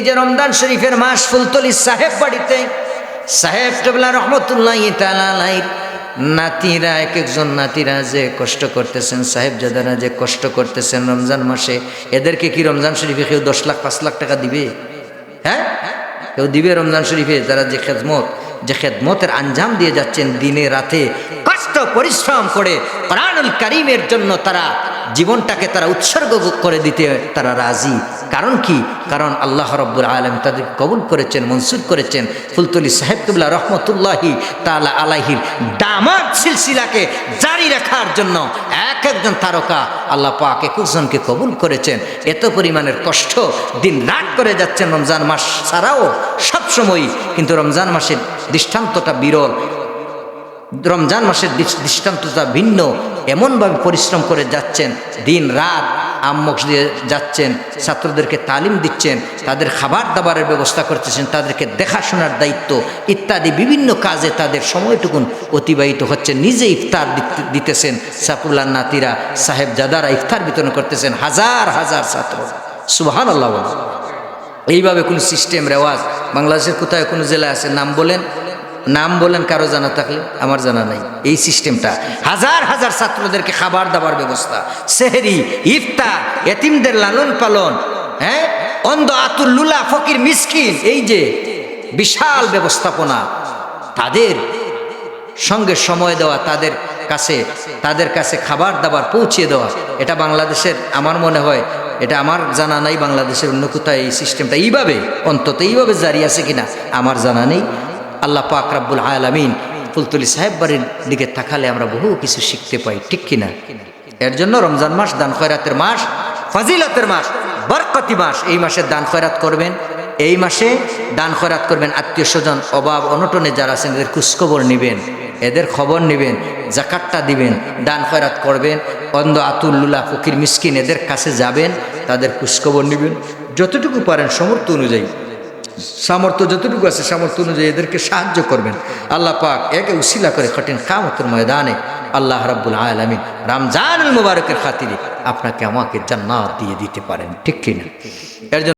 এই যে রমজান শরীফের মাস ফুলতলি সাহেব বাড়িতে, সাহেব টেবলা রহমতুল্লাহ নাতিরা এক একজন নাতিরা যে কষ্ট করতেছেন, সাহেব যাদারা যে কষ্ট করতেছেন রমজান মাসে, এদেরকে কি রমজান শরীফে কেউ দশ লাখ, পাঁচ লাখ টাকা দিবে? হ্যাঁ? কেউ দিবে রমজান শরীফে? যারা যে খেদমত, যে খেদমতের আঞ্জাম দিয়ে যাচ্ছেন দিনে রাতে, কষ্ট, পরিশ্রম করে কোরআনুল কারিমের জন্য তারা জীবনটাকে তারা উৎসর্গ করে দিতে তারা রাজি। কারণ কি? কারণ আল্লাহ রব্বুল আলম তাদের কবুল করেছেন মনসুর করেছেন। ফুলতলি সাহেব কিবলা রহমতুল্লাহি তালা আলাহির দামাত সিলসিলাকে জারি রাখার জন্য এক একজন তারকা আল্লাহ পাক একুশজনকে কবুল করেছেন। এত পরিমাণের কষ্ট দিন রাত করে যাচ্ছেন রমজান মাস ছাড়াও সবসময়ই, কিন্তু রমজান মাসের দৃষ্টান্তটা বিরল। রমজান মাসের দৃষ- দৃষ্টান্তটা ভিন্ন। এমনভাবে পরিশ্রম করে যাচ্ছেন দিন রাত আম্মক দিয়ে যাচ্ছেন, ছাত্রদেরকে তালিম দিচ্ছেন, তাদের খাবার দাবারের ব্যবস্থা করতেছেন, তাদেরকে দেখাশোনার দায়িত্ব ইত্যাদি বিভিন্ন কাজে তাদের সময়টুকুন অতিবাহিত হচ্ছে। নিজে ইফতার দিতে- দিতেছেন সাফুল্লাহ নাতিরা, সাহেব জাদারা ইফতার বিতরণ করতেছেন হাজার হাজার ছাত্র। সুবাহান আল্লাহ এইভাবে কোনো সিস্টেম রেওয়াজ বাংলাদেশের কোথায় কোনো জেলায় আছে, নাম বলেন। নাম বলেন, কারও জানা থাকলে? আমার জানা নাই। এই সিস্টেমটা। হাজার হাজার ছাত্রদেরকে খাবার দাবার ব্যবস্থা। সেহেরি, ইফতার, এতিমদের লালন পালন হ্যাঁ? অন্ধ আতুল লুলা, ফকির, মিসকিন, এই যে বিশাল ব্যবস্থাপনা, তাদের সঙ্গে সময় দেওয়া, তাদের কাছে তাদের কাছে খাবার দাবার পৌঁছে দেওয়া, এটা বাংলাদেশের, আমার মনে হয়, এটা আমার জানা নাই, বাংলাদেশের অন্য কোথায় এই সিস্টেমটা। এইভাবে, অন্তত এইভাবে জারি আছে কিনা, আমার জানা নেই। আল্লাহ পাক রাব্বুল আলামিন ফুলতুলি সাহেব বাড়ির দিকে তাকালে আমরা বহু কিছু শিখতে পাই, ঠিক কিনা? এর জন্য রমজান মাস, দান খয়রাতের মাস, ফাজিলতের মাস, বরকতি মাস, এই মাসে দান খয়রাত করবেন। এই মাসে দান খয়রাত করবেন আত্মীয় স্বজন, অভাব, অনটনে যারা আছেন, এদের খোঁজখবর নেবেন, এদের খবর নেবেন, জাকাতটা দিবেন, দান খয়রাত করবেন। অন্ধ আতুল্লুল্লাহ ফকির, মিসকিন এদের কাছে যাবেন, তাদের খোঁজখবর নেবেন। যতটুকু পারেন সমর্থ অনুযায়ী। সামর্থ্য যতটুকু আছে, সামর্থ্য অনুযায়ী এদেরকে সাহায্য করবেন। আল্লাহ পাক একে উশিলা করে কঠিন কামতের ময়দানে। আল্লাহ রাব্বুল আলমিন রামজানুল মুবারকের খাতিরে আপনাকে আমাকে জান্নাত দিয়ে দিতে পারেন, ঠিক কিনা? এর